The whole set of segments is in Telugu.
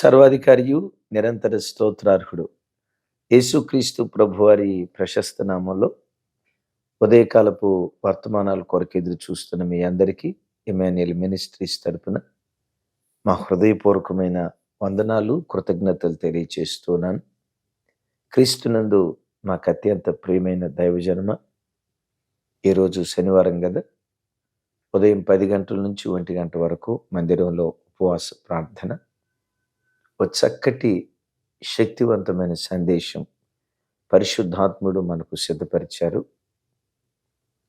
సర్వాధికారియు నిరంతర స్తోత్రార్హుడు. యేసుక్రీస్తు ప్రభువారి ప్రశస్త నామంలో ఉదయకాలపు వర్తమానాల కొరకు ఎదురు చూస్తున్న మీ అందరికీ ఇమాన్యుయల్ మినిస్ట్రీస్ తరపున మా హృదయపూర్వకమైన వందనాలు కృతజ్ఞతలు తెలియచేస్తున్నాను. క్రీస్తునందు మాకు అత్యంత ప్రియమైన దైవజన్మ ఈరోజు శనివారం కదా ఉదయం పది గంటల నుంచి ఒంటి గంట వరకు మందిరంలో ఉపవాస ప్రార్థన ఒక చక్కటి శక్తివంతమైన సందేశం పరిశుద్ధాత్ముడు మనకు సిద్ధపరిచారు.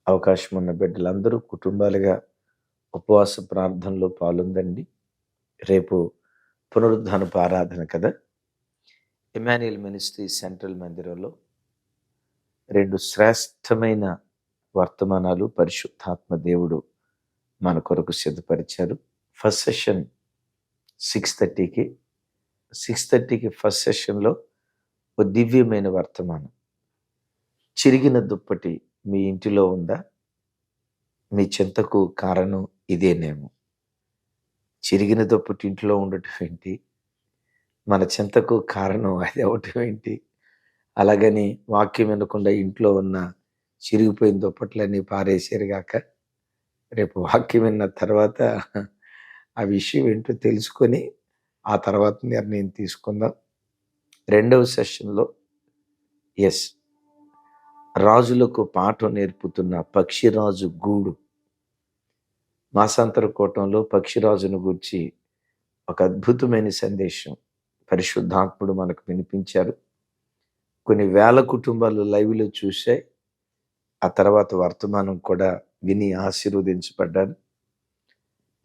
అవకాశం ఉన్న బిడ్డలందరూ కుటుంబాలుగా ఉపవాస ప్రార్థనలో పాలుందండి రేపు పునరుద్ధానపు ఆరాధన కదా? ఇమాన్యుయల్ మినిస్ట్రీ సెంట్రల్ మందిరంలో రెండు శ్రేష్టమైన వర్తమానాలు పరిశుద్ధాత్మ దేవుడు మన కొరకు సిద్ధపరిచారు. ఫస్ట్ సెషన్ సిక్స్ థర్టీకి సిక్స్ థర్టీకి ఫస్ట్ సెషన్లో ఒక దివ్యమైన వర్తమానం. చిరిగిన దుప్పటి మీ ఇంటిలో ఉందా? మీ చింతకు కారణం ఇదేనేమో. చిరిగిన దుప్పటి ఇంట్లో ఉండటం ఏంటి? మన చింతకు కారణం అది అవటం ఏంటి? అలాగని వాక్యం వినకుండా ఇంట్లో ఉన్న చిరిగిపోయిన దుప్పట్లన్నీ పారేసారు గాక రేపు వాక్యం విన్న తర్వాత ఆ విషయం ఏంటో తెలుసుకొని ఆ తర్వాత నిర్ణయం తీసుకుందాం. రెండవ సెషన్లో ఎస్ రాజులకు పాఠం నేర్పుతున్న పక్షిరాజు గూడు. మాసాంతర కూటంలో పక్షిరాజును గురించి ఒక అద్భుతమైన సందేశం పరిశుద్ధాత్ముడు మనకు వినిపించారు. కొన్ని వేల కుటుంబాలు లైవ్లో చూశాయి. ఆ తర్వాత వర్తమానం కూడా విని ఆశీర్వదించబడ్డాను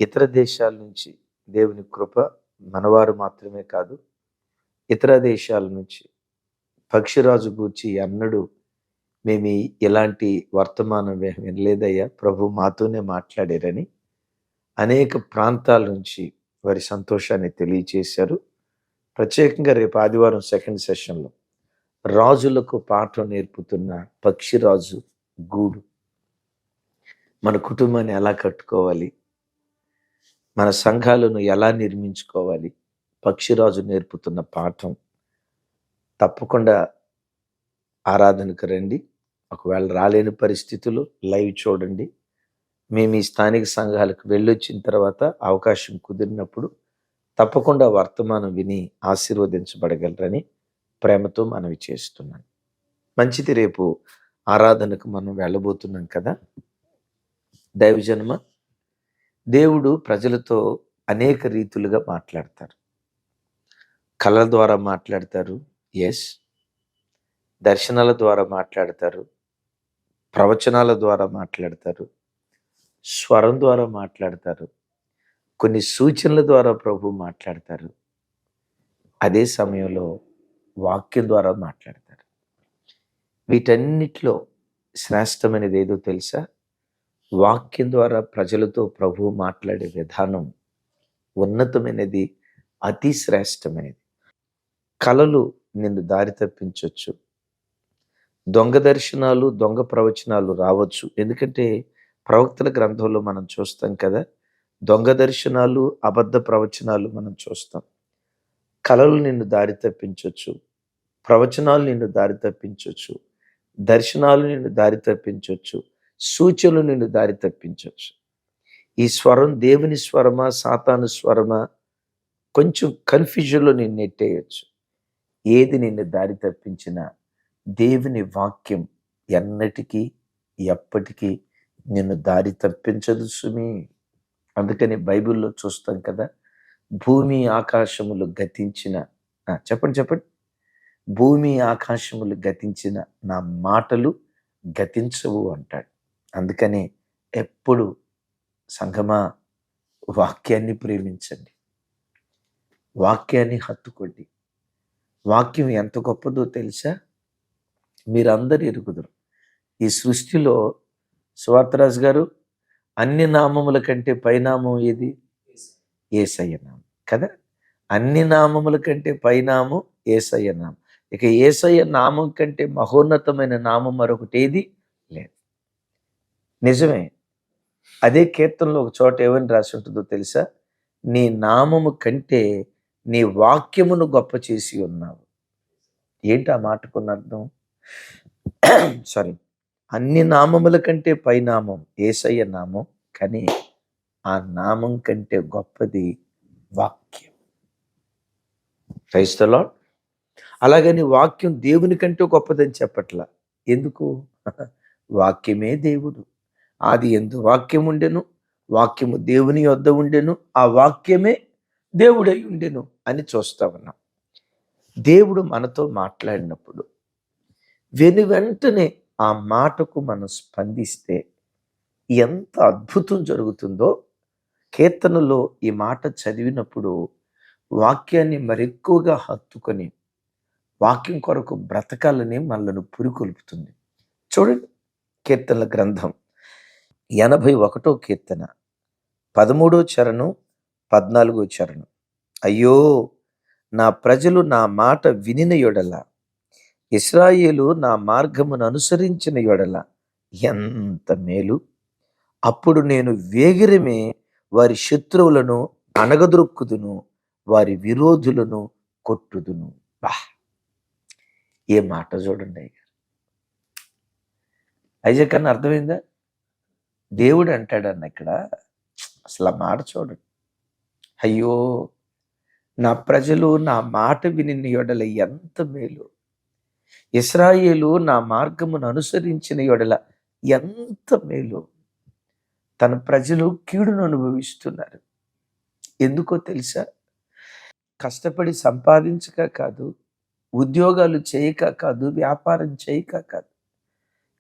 ఇతర దేశాల నుంచి దేవుని కృప మనవారు మాత్రమే కాదు ఇతర దేశాల నుంచి పక్షిరాజు గూర్చి అన్నడు మేము ఇలాంటి వర్తమానం వినలేదయ్యా ప్రభు మాతోనే మాట్లాడారని అనేక ప్రాంతాల నుంచి వారి సంతోషాన్ని తెలియచేశారు. ప్రత్యేకంగా రేపు ఆదివారం సెకండ్ సెషన్లో రాజులకు పాఠం నేర్పుతున్న పక్షిరాజు గూడు. మన కుటుంబాన్ని ఎలా కట్టుకోవాలి? మన సంఘాలను ఎలా నిర్మించుకోవాలి? పక్షిరాజు నేర్పుతున్న పాఠం. తప్పకుండా ఆరాధనకు రండి. ఒకవేళ రాలేని పరిస్థితులు లైవ్ చూడండి. మేము ఈ స్థానిక సంఘాలకు వెళ్ళొచ్చిన తర్వాత అవకాశం కుదిరినప్పుడు తప్పకుండా వర్తమానం విని ఆశీర్వదించబడగలరని ప్రేమతో మనవి చేస్తున్నాను. మంచిది రేపు ఆరాధనకు మనం వెళ్ళబోతున్నాం కదా? దైవజన్మ? దేవుడు ప్రజలతో అనేక రీతులుగా మాట్లాడతారు. కళల ద్వారా మాట్లాడతారు. ఎస్ దర్శనాల ద్వారా మాట్లాడతారు. ప్రవచనాల ద్వారా మాట్లాడతారు. స్వరం ద్వారా మాట్లాడతారు. కొన్ని సూచనల ద్వారా ప్రభు మాట్లాడతారు. అదే సమయంలో వాక్యం ద్వారా మాట్లాడతారు. వీటన్నిటిలో శ్రేష్టమైనది ఏదో తెలుసా? వాక్యం ద్వారా ప్రజలతో ప్రభు మాట్లాడే విధానం ఉన్నతమైనది అతి శ్రేష్టమైనది. కళలు నిన్ను దారి తప్పించవచ్చు దొంగ దర్శనాలు దొంగ ప్రవచనాలు రావచ్చు. ఎందుకంటే ప్రవక్తల గ్రంథంలో మనం చూస్తాం కదా దొంగ దర్శనాలు అబద్ధ ప్రవచనాలు మనం చూస్తాం. కళలు నిన్ను దారి తప్పించవచ్చు ప్రవచనాలు నిన్ను దారి తప్పించవచ్చు దర్శనాలు నిన్ను దారి తప్పించవచ్చు సూచనలు నిన్ను దారి తప్పించవచ్చు. ఈ స్వరం దేవుని స్వరమా సాతాను స్వరమా కొంచెం కన్ఫ్యూజన్లో నిన్ను నెట్టేయచ్చు. ఏది నిన్ను దారి తప్పించినా దేవుని వాక్యం ఎన్నటికీ ఎప్పటికీ నిన్ను దారి తప్పించదు సుమి. అందుకని బైబిల్లో చూస్తాం కదా భూమి ఆకాశములు గతించిన చెప్పండి చెప్పండి. భూమి ఆకాశములు గతించిన నా మాటలు గతించవు అంటాడు. అందుకని ఎప్పుడు సంగమా వాక్యాన్ని ప్రేమించండి. వాక్యాన్ని హత్తుకోండి. వాక్యం ఎంత గొప్పదో తెలుసా? మీరందరు ఎరుగుదరు. ఈ సృష్టిలో సువార్తరాజు గారు అన్ని నామముల కంటే పైనామం ఏది? ఏసయ్య నామం. కదా? అన్ని నామముల కంటే పైనామం ఏసయ్య నామం. ఇక ఏసయ్య నామం కంటే మహోన్నతమైన నామం మరొకటి ఏది నిజమే. అదే కీర్తనలో ఒక చోట ఏమని రాసి ఉంటుందో తెలుసా? నీ నామము కంటే నీ వాక్యమును గొప్ప చేసి ఉన్నావు. ఏంటి ఆ మాటకున్న అర్థం? సారీ. అన్ని నామముల కంటే పైనామం ఏసయ్య నామం కానీ ఆ నామం కంటే గొప్పది వాక్యం. క్రైస్తలో అలాగని వాక్యం దేవుని కంటే గొప్పదని చెప్పట్లా. ఎందుకు? వాక్యమే దేవుడు. ఆది ఎందు వాక్యం ఉండెను వాక్యము దేవుని వద్ద ఉండెను ఆ వాక్యమే దేవుడై ఉండెను అని చూస్తా ఉన్నాం. దేవుడు మనతో మాట్లాడినప్పుడు వెను వెంటనే ఆ మాటకు మనం స్పందిస్తే ఎంత అద్భుతం జరుగుతుందో కీర్తనలో ఈ మాట చదివినప్పుడు వాక్యాన్ని మరెక్కువగా హత్తుకొని వాక్యం కొరకు బ్రతకాలని మనలను పురికొల్పుతుంది. చూడండి కీర్తనల గ్రంథం. ఎనభై ఒకటో కీర్తన పదమూడో చరణం పద్నాలుగో చరణం. అయ్యో నా ప్రజలు నా మాట వినిన యొడల ఇస్రాయేలు నా మార్గమును అనుసరించిన యొడల ఎంత మేలు! అప్పుడు నేను వేగిరమే వారి శత్రువులను అణగదొరుక్కుదును వారి విరోధులను కొట్టుదును. బా! ఏ మాట చూడండి అయ్యగారు. ఐజక్ అర్థమైందా? దేవుడు అంటాడన్న ఇక్కడ అసలు ఆ మాట చూడండి. అయ్యో నా ప్రజలు నా మాట విని యొడల ఎంత మేలు. ఇస్రాయేలు నా మార్గమును అనుసరించిన యొడల ఎంత మేలు. తన ప్రజలు కీడును అనుభవిస్తున్నారు. ఎందుకో తెలుసా? కష్టపడి సంపాదించక కాదు ఉద్యోగాలు చేయక కాదు వ్యాపారం చేయక కాదు.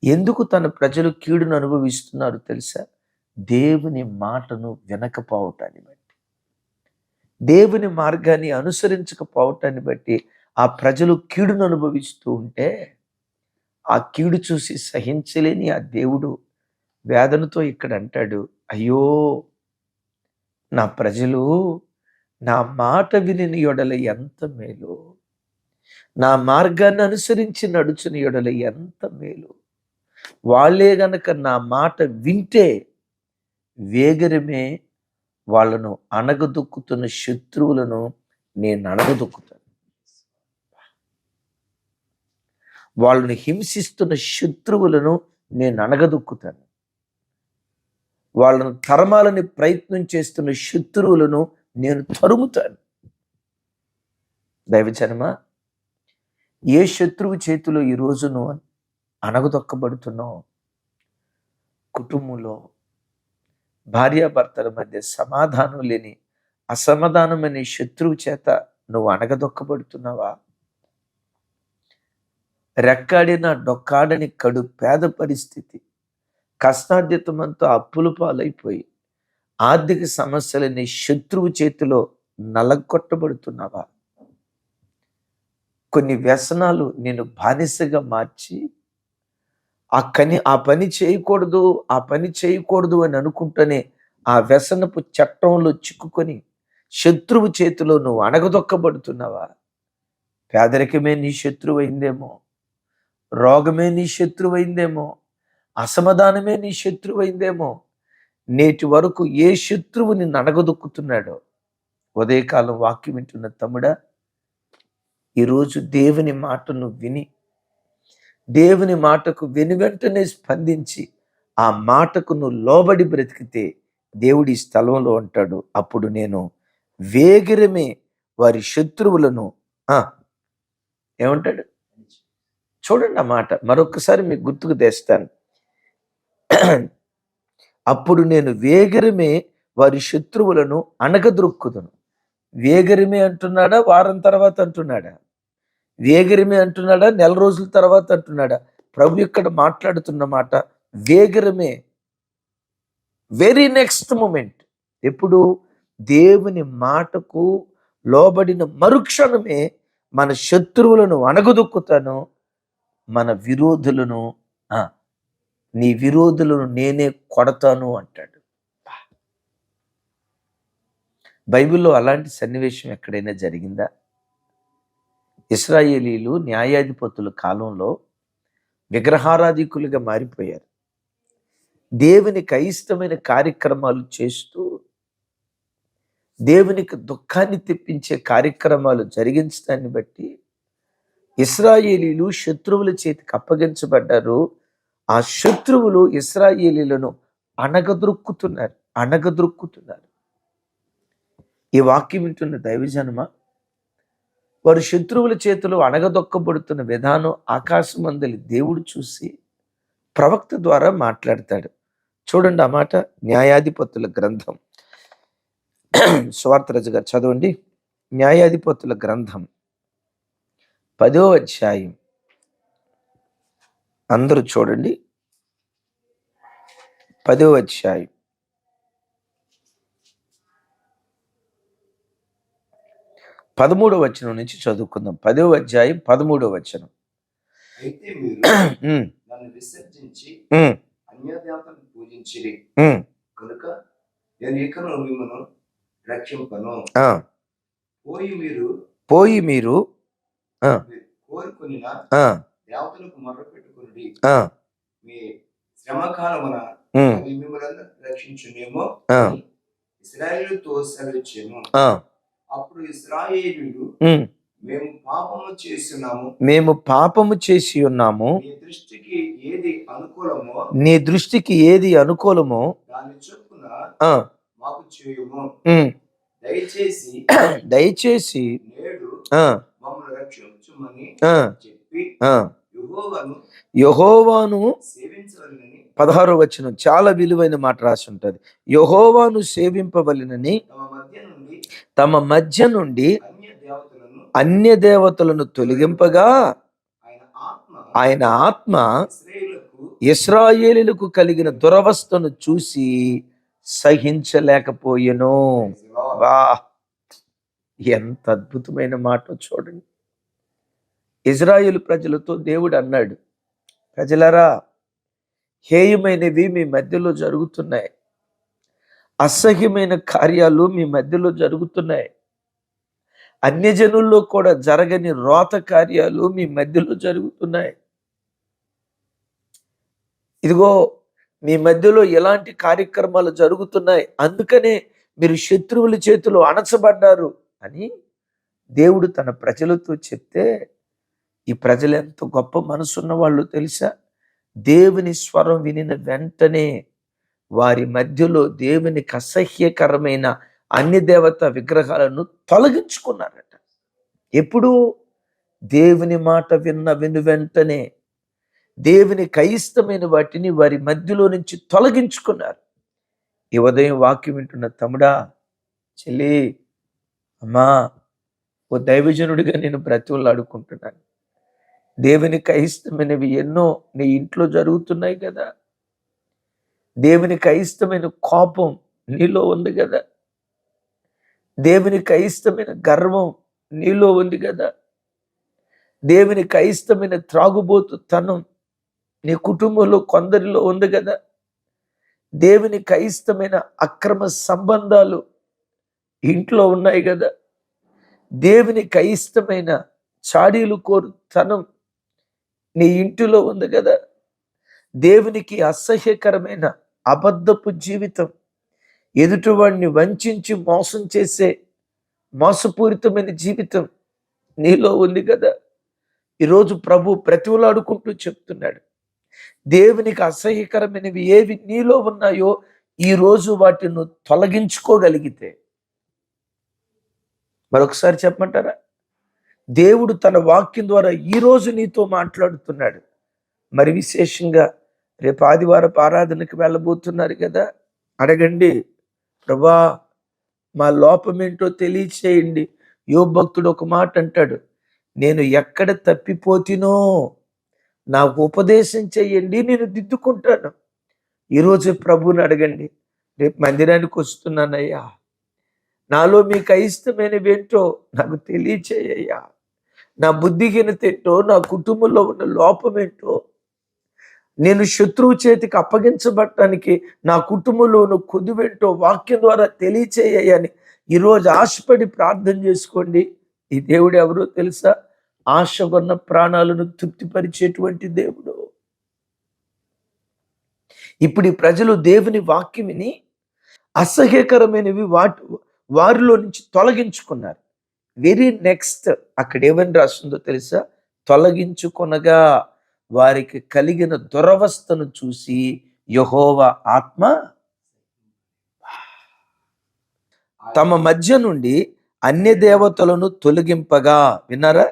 ఎందుకు తన ప్రజలు కీడును అనుభవిస్తున్నారు తెలుసా? దేవుని మాటను వినకపోవటాన్ని బట్టి. దేవుని మార్గాన్ని అనుసరించకపోవటాన్ని బట్టి ఆ ప్రజలు కీడును అనుభవిస్తూ ఉంటే ఆ కీడు చూసి సహించలేని ఆ దేవుడు వేదనతో ఇక్కడ అంటాడు అయ్యో నా ప్రజలు నా మాట విని యొడల ఎంత మేలు? నా మార్గాన్ని అనుసరించి నడుచుని యొడల ఎంత మేలు? వాళ్ళే గనక నా మాట వింటే వేగరమే వాళ్ళను అణగదొక్కుతున్న శత్రువులను నేను అణగదొక్కుతాను. వాళ్ళని హింసిస్తున్న శత్రువులను నేను అణగదొక్కుతాను. వాళ్ళను తరమాలని ప్రయత్నం చేస్తున్న శత్రువులను నేను తరుముతాను. దైవజనమా ఏ శత్రువు చేతిలో ఈ రోజును అణగదొక్కబడుతున్నావు. కుటుంబంలో భార్యాభర్తల మధ్య సమాధానం లేని అసమాధానమనే శత్రువు చేత నువ్వు అణగదొక్కబడుతున్నావా? రెక్కాడిన డొక్కాడని కడు పేద పరిస్థితి. కష్టాధ్యతమంతా అప్పుల పాలైపోయి ఆర్థిక సమస్యలని శత్రువు చేతిలో నలగొట్టబడుతున్నావా? కొన్ని వ్యసనాలు నేను బానిసగా మార్చి ఆ కని ఆ పని చేయకూడదు ఆ పని చేయకూడదు అని అనుకుంటేనే ఆ వ్యసనపు చట్టంలో చిక్కుకొని శత్రువు చేతిలో నువ్వు అణగదొక్కబడుతున్నావా? పేదరికమే నీ శత్రువు అయిందేమో రోగమే నీ శత్రువు అయిందేమో అసమాధానమే నీ శత్రువు అయిందేమో నేటి వరకు ఏ శత్రువుని అణగదొక్కుతున్నాడో? ఉదయకాలం వాక్యం వింటున్న తమ్ముడా ఈరోజు దేవుని మాటను విని దేవుని మాటకు వెను వెంటనే స్పందించి ఆ మాటకు నువ్వు లోబడి బ్రతికితే దేవుడి స్థలంలో ఉంటాడు. అప్పుడు నేను వేగిరమే వారి శత్రువులను ఏమంటాడు? చూడండి ఆ మాట మరొకసారి మీకు గుర్తుకు తెస్తాను. అప్పుడు నేను వేగరమే వారి శత్రువులను అణగదొక్కుదును. వేగరమే అంటున్నాడా? వారం తర్వాత అంటున్నాడా? వేగరిమే అంటున్నాడా? నెల రోజుల తర్వాత అంటున్నాడా? ప్రభు ఇక్కడ మాట్లాడుతున్న మాట వేగరమే. వెరీ నెక్స్ట్ మూమెంట్ ఎప్పుడు? దేవుని మాటకు లోబడిన మరుక్షణమే మన శత్రువులను అణగదొక్కుతాను మన విరోధులను నీ విరోధులను నేనే కొడతాను అంటాడు. బైబిల్లో అలాంటి సన్నివేశం ఎక్కడైనా జరిగిందా? ఇస్రాయేలీలు న్యాయాధిపతుల కాలంలో విగ్రహారాధికులుగా మారిపోయారు. దేవునికి అయిష్టమైన కార్యక్రమాలు చేస్తూ దేవునికి దుఃఖాన్ని తెప్పించే కార్యక్రమాలు జరిగించడాన్ని బట్టి ఇస్రాయేలీలు శత్రువుల చేతికి అప్పగించబడ్డారు. ఆ శత్రువులు ఇస్రాయేలీలను అణగద్రొక్కుతున్నారు అణగద్రొక్కుతున్నారు. ఈ వాక్యం వింటున్న దైవజనమా వారు శత్రువుల చేతిలో అణగదొక్కబడుతున్న విధానం ఆకాశమందలి దేవుడు చూసి ప్రవక్త ద్వారా మాట్లాడతాడు. చూడండి ఆ మాట న్యాయాధిపతుల గ్రంథం. సువార్తరాజు గారు చదవండి. న్యాయాధిపతుల గ్రంథం. పదో అధ్యాయం. అందరూ చూడండి. పదో అధ్యాయం. పదమూడవ వచనం నుంచి చదువుకుందాం. పదో అధ్యాయం పదమూడవ వచనం. పోయి మీరు పోయి మీరు కోరుకుని దేవతలకు మొర్ర పెట్టుకుని ఆ, మీ శ్రమకాలమున మిమ్మల్ని రక్షించునేమో ఇస్రాయేలుతో అప్పుడు ఇస్రాయేలీలు ఉమ్. మేము పాపము చేస్తున్నాము మేము పాపము చేసి ఉన్నాము. నీ దృష్టికి ఏది అనుకూలమో నీ దృష్టికి ఏది అనుకూలమో దాని చొప్పున మాకు చేయుము. దయచేసి దయచేసి నేడు మమ్మల్ని రక్షించుమని చెప్పి యెహోవాను పదహారో వచనం చాలా విలువైన మాట రాసి ఉంటది. యెహోవాను సేవింపవలెనని తమ తమ మధ్య నుండి అన్య దేవతలను తొలగింపగా ఆయన ఆత్మ ఇస్రాయేలులకు కలిగిన దురవస్థను చూసి సహించలేకపోయెను. వా! ఎంత అద్భుతమైన మాట చూడండి. ఇజ్రాయేల్ ప్రజలతో దేవుడు అన్నాడు. ప్రజలరా హేయమైనవి మీ మధ్యలో జరుగుతున్నాయి. అసహ్యమైన కార్యాలు మీ మధ్యలో జరుగుతున్నాయి. అన్యజనుల్లో కూడా జరగని రోత కార్యాలు మీ మధ్యలో జరుగుతున్నాయి. ఇదిగో మీ మధ్యలో ఎలాంటి కార్యక్రమాలు జరుగుతున్నాయి? అందుకనే మీరు శత్రువుల చేతిలో అణచబడ్డారు అని దేవుడు తన ప్రజలతో చెప్తే ఈ ప్రజలు ఎంత గొప్ప మనసున్న వాళ్ళు తెలుసా? దేవుని స్వరం వినిన వెంటనే వారి మధ్యలో దేవునికి అసహ్యకరమైన అన్ని దేవత విగ్రహాలను తొలగించుకున్నారట. ఎప్పుడు దేవుని మాట విన్న విను వెంటనే దేవుని కయిష్టమైన వాటిని వారి మధ్యలో నుంచి తొలగించుకున్నారు. ఈ ఉదయం వాక్యం వింటున్న తమ్ముడా చెల్లి అమ్మా ఓ దైవజనుడిగా నేను బ్రతువులు అడుకుంటున్నాను దేవుని అయిష్టమైనవి ఎన్నో నీ ఇంట్లో జరుగుతున్నాయి కదా. దేవునికి అయిష్టమైన కోపం నీలో ఉంది కదా. దేవునికి అయిష్టమైన గర్వం నీలో ఉంది కదా. దేవునికి అయిష్టమైన త్రాగుబోతు తనం నీ కుటుంబంలో కొందరిలో ఉంది కదా. దేవునికి అయిష్టమైన అక్రమ సంబంధాలు ఇంట్లో ఉన్నాయి కదా. దేవునికి అయిష్టమైన చాడీలు కోరు తనం నీ ఇంటిలో ఉంది కదా. దేవునికి అసహ్యకరమైన అబద్ధపు జీవితం. ఎదుటివాడిని వంచి మోసం చేసే మోసపూరితమైన జీవితం నీలో ఉంది కదా. ఈరోజు ప్రభు ప్రతివులాడుకుంటూ చెప్తున్నాడు. దేవునికి అసహ్యకరమైనవి ఏవి నీలో ఉన్నాయో ఈ రోజు వాటిని తొలగించుకోగలిగితే. మరొకసారి చెప్పమంటారా? దేవుడు తన వాక్యం ద్వారా ఈరోజు నీతో మాట్లాడుతున్నాడు. మరి విశేషంగా రేపు ఆదివారపు ఆరాధనకి వెళ్ళబోతున్నారు కదా అడగండి. ప్రభా మా లోపం ఏంటో తెలియచేయండి. యో భక్తుడు ఒక మాట అంటాడు నేను ఎక్కడ తప్పిపోతినో నాకు ఉపదేశం చెయ్యండి నేను దిద్దుకుంటాను. ఈరోజు ప్రభుని అడగండి రేపు మందిరానికి వస్తున్నానయ్యా. నాలో మీకు అయిష్టమైనవి ఏంటో నాకు తెలియచేయ్యా నా బుద్ధిహీనత ఏంటో నా కుటుంబంలో ఉన్న లోపం ఏంటో నేను శత్రువు చేతికి అప్పగించబట్టడానికి నా కుటుంబంలోను ఉన్న వాక్యం ద్వారా తెలియచేయని ఈరోజు ఆశపడి ప్రార్థన చేసుకోండి. ఈ దేవుడు ఎవరో తెలుసా? ఆశ కొన్న ప్రాణాలను తృప్తిపరిచేటువంటి దేవుడు. ఇప్పుడు ఈ ప్రజలు దేవుని వాక్యం విని అసహ్యకరమైనవి వాటి వారిలో నుంచి తొలగించుకున్నారు. వెరీ నెక్స్ట్ అక్కడ ఏమని రాస్తుందో తెలుసా? తొలగించుకొనగా వారికి కలిగిన దురవస్థను చూసి యహోవ ఆత్మ తమ మధ్య నుండి అన్య దేవతలను తొలగింపగా విన్నారా?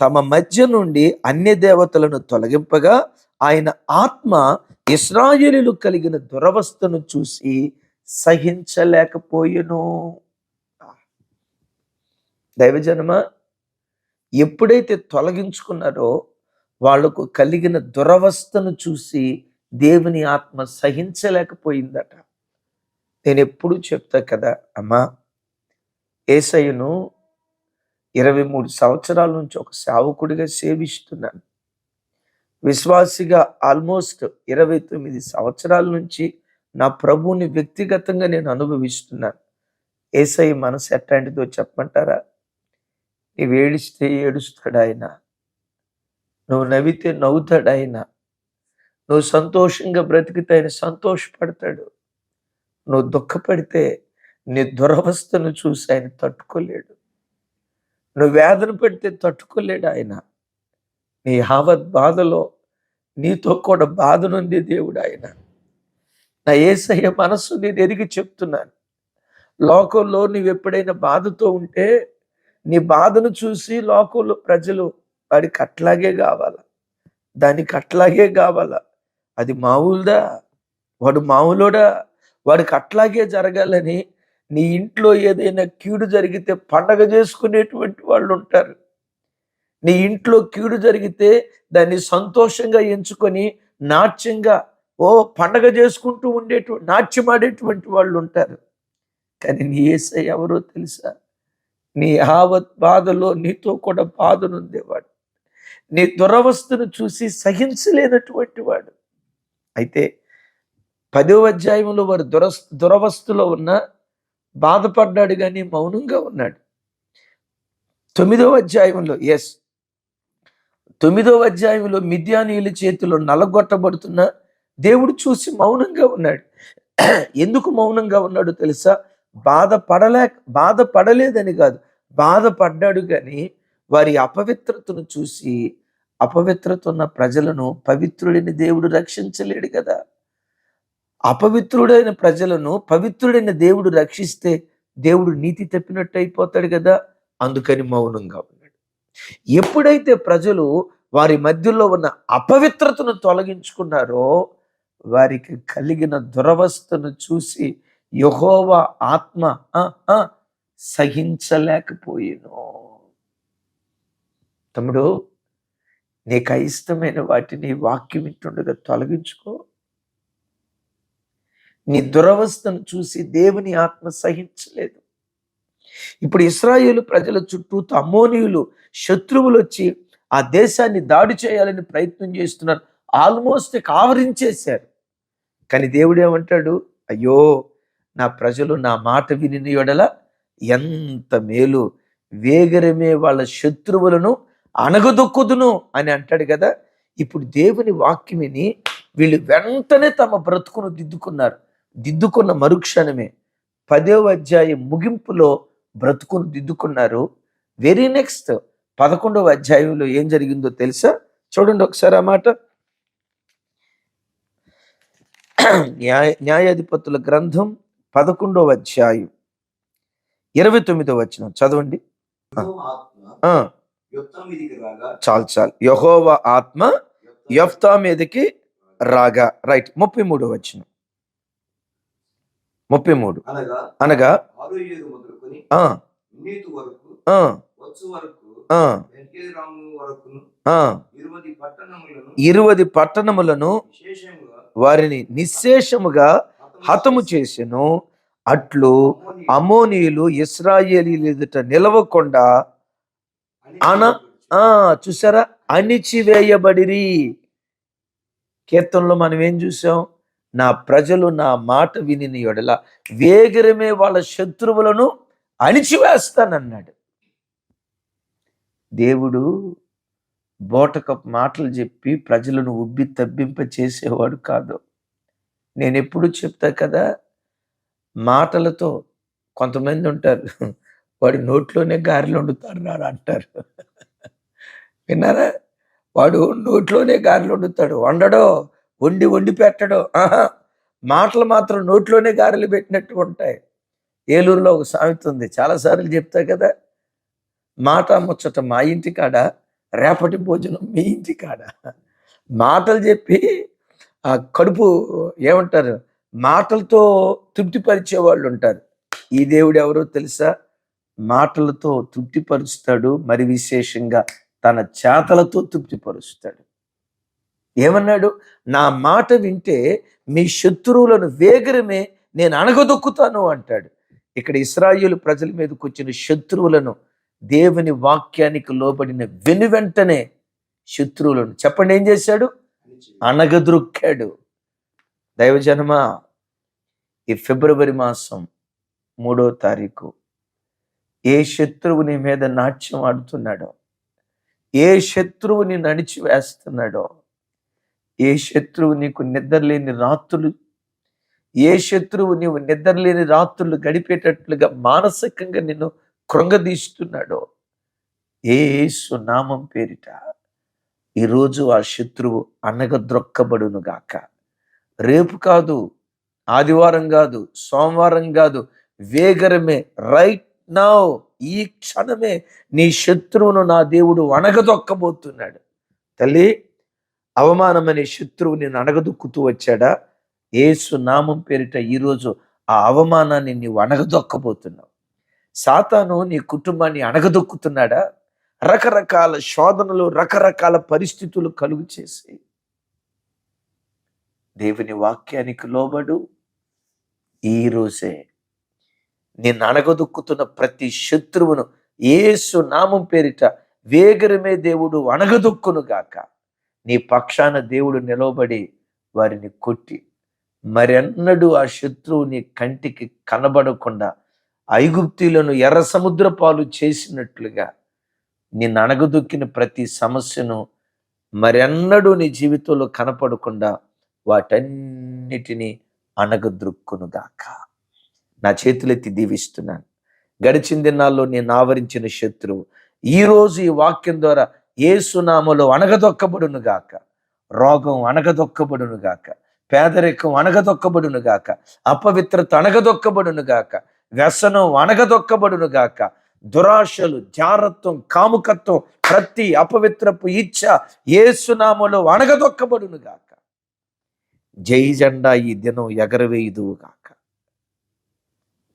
తమ మధ్య నుండి అన్య దేవతలను తొలగింపగా ఆయన ఆత్మ ఇస్రాయేలీలు కలిగిన దురవస్థను చూసి సహించలేకపోయెను. దైవజనమ ఎప్పుడైతే తొలగించుకున్నారో వాళ్ళకు కలిగిన దురవస్థను చూసి దేవుని ఆత్మ సహించలేకపోయిందట. నేను ఎప్పుడు చెప్తా కదా అమ్మా ఏసయ్యను ఇరవై మూడు సంవత్సరాల నుంచి ఒక సేవకుడిగా సేవిస్తున్నాను. విశ్వాసిగా ఆల్మోస్ట్ ఇరవై తొమ్మిది సంవత్సరాల నుంచి నా ప్రభువుని వ్యక్తిగతంగా నేను అనుభవిస్తున్నాను. ఏసై మనసు ఎట్లాంటిదో చెప్పమంటారా? నీవు ఏడిస్తే ఏడుస్తాడు ఆయన నువ్వు నవ్వితే నవ్వుతాడు ఆయన నువ్వు సంతోషంగా బ్రతికితే ఆయన సంతోషపడతాడు. నువ్వు దుఃఖపడితే నీ దురవస్థను చూసి ఆయన తట్టుకోలేడు. నువ్వు వేదన పెడితే తట్టుకోలేడు ఆయన. నీ యావత్ బాధలో నీతో కూడా బాధనుంది దేవుడు ఆయన. నా ఏసయ్య మనస్సు నేను ఎరిగి చెప్తున్నాను. లోకంలో నువ్వు ఎప్పుడైనా బాధతో ఉంటే నీ బాధను చూసి లోకంలో ప్రజలు వాడికి అట్లాగే కావాలా. దానికి అట్లాగే కావాలా. అది మామూలుదా వాడు మామూలుడా వాడికి అట్లాగే జరగాలని నీ ఇంట్లో ఏదైనా కీడు జరిగితే పండగ చేసుకునేటువంటి వాళ్ళు ఉంటారు. నీ ఇంట్లో కీడు జరిగితే దాన్ని సంతోషంగా ఎంచుకొని నాట్యంగా ఓ పండగ చేసుకుంటూ ఉండేటువంటి నాట్యమాడేటువంటి వాళ్ళు ఉంటారు. కానీ నీ ఏసై ఎవరో తెలుసా? నీ ఆవత్ బాధలో నీతో కూడా బాధనుందేవాడు నీ దురవస్థను చూసి సహించలేనటువంటి వాడు. అయితే పదవ అధ్యాయంలో వారు దురస్ దురవస్థలో ఉన్న బాధపడ్డాడు కానీ మౌనంగా ఉన్నాడు. తొమ్మిదవ అధ్యాయంలో ఎస్ తొమ్మిదవ అధ్యాయంలో మిద్యానీయుల చేతిలో నలగొట్టబడుతున్న దేవుడు చూసి మౌనంగా ఉన్నాడు. ఎందుకు మౌనంగా ఉన్నాడు తెలుసా? బాధపడలే బాధపడలేదని కాదు. బాధపడ్డాడు కానీ వారి అపవిత్రతను చూసి అపవిత్రత ఉన్న ప్రజలను పవిత్రుడిని దేవుడు రక్షించలేడు కదా. అపవిత్రుడైన ప్రజలను పవిత్రుడైన దేవుడు రక్షిస్తే దేవుడు నీతి తప్పినట్టు అయిపోతాడు కదా. అందుకని మౌనంగా ఉన్నాడు. ఎప్పుడైతే ప్రజలు వారి మధ్యలో ఉన్న అపవిత్రతను తొలగించుకున్నారో వారికి కలిగిన దురవస్థను చూసి యహోవ ఆత్మ ఆ, తమ్ముడు నీకు అయిష్టమైన వాటిని వాక్యం వింటుండగా తొలగించుకో. నీ దురవస్థను చూసి దేవుని ఆత్మ సహించలేదు. ఇప్పుడు ఇస్రాయేలు ప్రజల చుట్టూ తమ్మోనియులు శత్రువులు వచ్చి ఆ దేశాన్ని దాడి చేయాలని ప్రయత్నం చేస్తున్నారు. ఆల్మోస్ట్ ఆవరించేశారు కానీ దేవుడు ఏమంటాడు? అయ్యో నా ప్రజలు నా మాట విని ఎడల ఎంత మేలు. వేగరమే వాళ్ళ శత్రువులను అనగదొక్కుదును అని అంటాడు కదా. ఇప్పుడు దేవుని వాక్యం విని వీళ్ళు వెంటనే తమ బ్రతుకును దిద్దుకున్నారు. దిద్దుకున్న మరుక్షణమే పదవ అధ్యాయం ముగింపులో బ్రతుకును దిద్దుకున్నారు. వెరీ నెక్స్ట్ పదకొండవ అధ్యాయంలో ఏం జరిగిందో తెలుసా? చూడండి ఒకసారి ఆ మాట. న్యాయ న్యాయాధిపతుల గ్రంథం పదకొండవ అధ్యాయం ఇరవై తొమ్మిదవ వచ్చిన చదవండి. చాలు చాలు. యహోవ ఆత్మ యఫ్తా మీదకి రాగా. రైట్ ముప్పై మూడు వచ్చిన ముప్పై మూడు అనగా ఇరువది పట్టణములను వారిని నిశ్శేషముగా హతము చేసెను. అట్లు అమోనీయులు ఇస్రాయేలీల ఎదుట నిలవకుండా అన- ఆ చూసారా అణిచివేయబడిరి. కీర్తనలో మనం ఏం చూసాం నా ప్రజలు నా మాట విని ఎడల వేగరమే వాళ్ళ శత్రువులను అణిచివేస్తానన్నాడు. దేవుడు బోటకపు మాటలు చెప్పి ప్రజలను ఉబ్బి తబ్బింప చేసేవాడు కాదు. నేను ఎప్పుడు చెప్తా కదా మాటలతో కొంతమంది ఉంటారు. వాడు నోట్లోనే గారెలు వండుతాడు రా అంటారు. విన్నారా? వాడు నోట్లోనే గారెలు వండుతాడు. వండడో వండి వండి పెట్టడో ఆహా మాటలు మాత్రం నోట్లోనే గారెలు పెట్టినట్టు ఉంటాయి. ఏలూరులో ఒక సామెత ఉంది. చాలాసార్లు చెప్తా కదా మాట ముచ్చట మా ఇంటి కాడ రేపటి భోజనం మీ ఇంటి కాడ. మాటలు చెప్పి ఆ కడుపు ఏమంటారు? మాటలతో తృప్తిపరిచే వాళ్ళు ఉంటారు. ఈ దేవుడు ఎవరో తెలుసా? మాటలతో తృప్తిపరుస్తాడు మరి విశేషంగా తన చేతలతో తృప్తిపరుస్తాడు. ఏమన్నాడు? నా మాట వింటే మీ శత్రువులను వేగరమే నేను అణగదొక్కుతాను అంటాడు. ఇక్కడ ఇస్రాయిల్ ప్రజల మీదకి వచ్చిన శత్రువులను దేవుని వాక్యానికి లోబడిన వెను వెంటనే శత్రువులను చెప్పండి ఏం చేశాడు? అనగదొక్కాడు దైవజనమా ఈ ఫిబ్రవరి మాసం మూడో తారీఖు ఏ శత్రువు నీ మీద నాట్యం ఆడుతున్నాడో ఏ శత్రువు నీ నడిచి వేస్తున్నాడో ఏ శత్రువు నీకు నిద్రలేని రాత్రులు ఏ శత్రువు నీవు నిద్రలేని రాత్రులు గడిపేటట్లుగా మానసికంగా నిన్ను కృంగదీస్తున్నాడో ఏ సునామం పేరిట ఈరోజు ఆ శత్రువు అనగద్రొక్కబడును గాక. రేపు కాదు ఆదివారం కాదు సోమవారం కాదు వేగరమే రైట్ నౌ ఈ క్షణమే నీ శత్రువును నా దేవుడు అణగదొక్కబోతున్నాడు. తల్లి అవమానమనే శత్రువు నేను అణగదొక్కుతూ వచ్చాడా? ఏసు నామం పేరిట ఈరోజు ఆ అవమానాన్ని నీవు అణగదొక్కబోతున్నావు. సాతాను నీ కుటుంబాన్ని అణగదొక్కుతున్నాడా? రకరకాల శోధనలు రకరకాల పరిస్థితులు కలుగు చేసి దేవుని వాక్యానికి లోబడు. ఈ రోజే నిన్ను అణగదొక్కుతున్న ప్రతి శత్రువును ఏసు నామం పేరిట వేగరమే దేవుడు అణగదొక్కును గాక. నీ పక్షాన దేవుడు నిలవబడి వారిని కొట్టి మరెన్నడూ ఆ శత్రువు నీ కంటికి కనబడకుండా ఐగుప్తులను ఎర్ర సముద్ర పాలు చేసినట్లుగా నిన్ను అణగదొక్కిన ప్రతి సమస్యను మరెన్నడూ నీ జీవితంలో కనపడకుండా వాటన్నిటినీ అణగద్రుక్కునుగాక నా చేతులెత్తి దీవిస్తున్నాను. గడిచిన దినాల్లో నేను ఆవరించిన శత్రువు. ఈ రోజు ఈ వాక్యం ద్వారా ఏసునామలో అణగదొక్కబడును గాక. రోగం అణగదొక్కబడును గాక. పేదరికం అణగదొక్కబడును గాక. అపవిత్రత అణగదొక్కబడును గాక. వ్యసనం అణగదొక్కబడును గాక. దురాశలు జారత్వం కాముకత్వం ప్రతి అపవిత్రపు ఇచ్చ ఏసునామలో అణగదొక్కబడును గాక. జై జెండా ఈ దినం ఎగరవేయుదు గాక.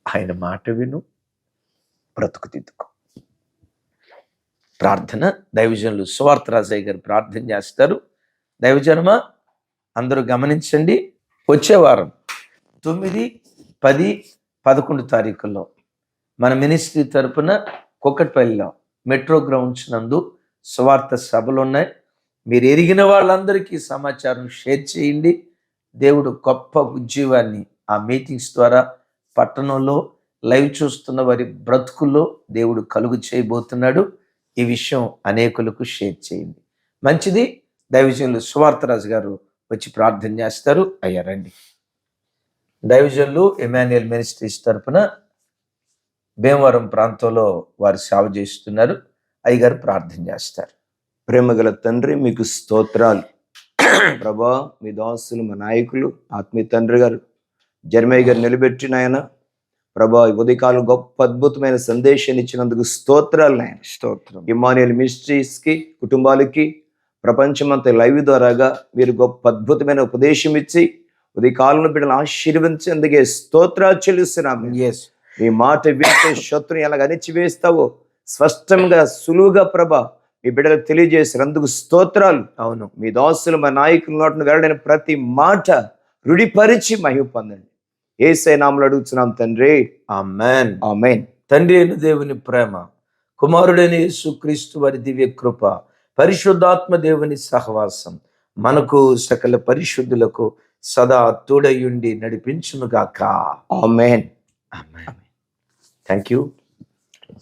ఆయన మాట విను బ్రతుకు దిద్దుకో ప్రార్థన దైవజనులు సువార్త రాజయ్య గారు ప్రార్థన చేస్తారు. దైవజనమ అందరూ గమనించండి. వచ్చే వారం తొమ్మిది పది పదకొండు తారీఖుల్లో మన మినిస్ట్రీ తరపున కుక్కట్పల్లిలో మెట్రో గ్రౌండ్స్ నందు సువార్త సభలు ఉన్నాయి మీరు ఎరిగిన వాళ్ళందరికీ సమాచారం షేర్ చేయండి. దేవుడు గొప్ప ఉద్యోగాన్ని ఆ మీటింగ్స్ ద్వారా పట్టణంలో లైవ్ చూస్తున్న వారి బ్రతుకుల్లో దేవుడు కలుగు చేయబోతున్నాడు. ఈ విషయం అనేకులకు షేర్ చేయండి. మంచిది దైవజనులు సువార్తరాజు గారు వచ్చి ప్రార్థన చేస్తారు. అయ్యారండి దైవజనులు ఎమాన్యుయల్ మినిస్ట్రీస్ తరపున భీమవరం ప్రాంతంలో వారు సేవ చేస్తున్నారు. అయ్యగారు ప్రార్థన చేస్తారు. ప్రేమగల తండ్రి మీకు స్తోత్రాలు. ప్రభా మీ దాసులు మా నాయకులు ఆత్మీయ తండ్రి గారు జర్మయ్య గారు నిలబెట్టిన ఆయన ప్రభా ఉదయకాలం గొప్ప అద్భుతమైన సందేశాన్ని ఇచ్చినందుకు స్తోత్రాలు నాయన. స్తోత్రం. ఇమానియల్ మినిస్ట్రీస్కి కుటుంబాలకి ప్రపంచమంతా లైవ్ ద్వారాగా మీరు గొప్ప అద్భుతమైన ఉపదేశం ఇచ్చి ఉదయకాలంలో బిడ్డలు ఆశీర్వదించేందుకే స్తోత్రాలు చెల్లిస్తున్నాము. మీ మాట వింటే శత్రుని ఎలాగ అణిచివేస్తావో స్పష్టంగా సులువుగా ప్రభ మీ బిడ్డలకు తెలియజేసినందుకు స్తోత్రాలు. అవును. మీ దాసులు మా నాయకుల నోటిని వెళ్ళడిన ప్రతి మాట రుడిపరిచి మహిమ పొందండి. ఏసై నామలు అడుగుతున్నాం తండ్రి. ఆ మ్యాన్ ఆమెన్. తండ్రి అయిన దేవుని ప్రేమ కుమారుడైన యేసుక్రీస్తు వారి దివ్య కృప పరిశుద్ధాత్మ దేవుని సహవాసం మనకు సకల పరిశుద్ధులకు సదా తోడయుండి నడిపించునుగాక ఆమెన్. థ్యాంక్ యూ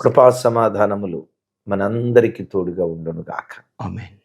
కృపా సమాధానములు మనందరికీ తోడుగా ఉండునుగాక ఆమెన్.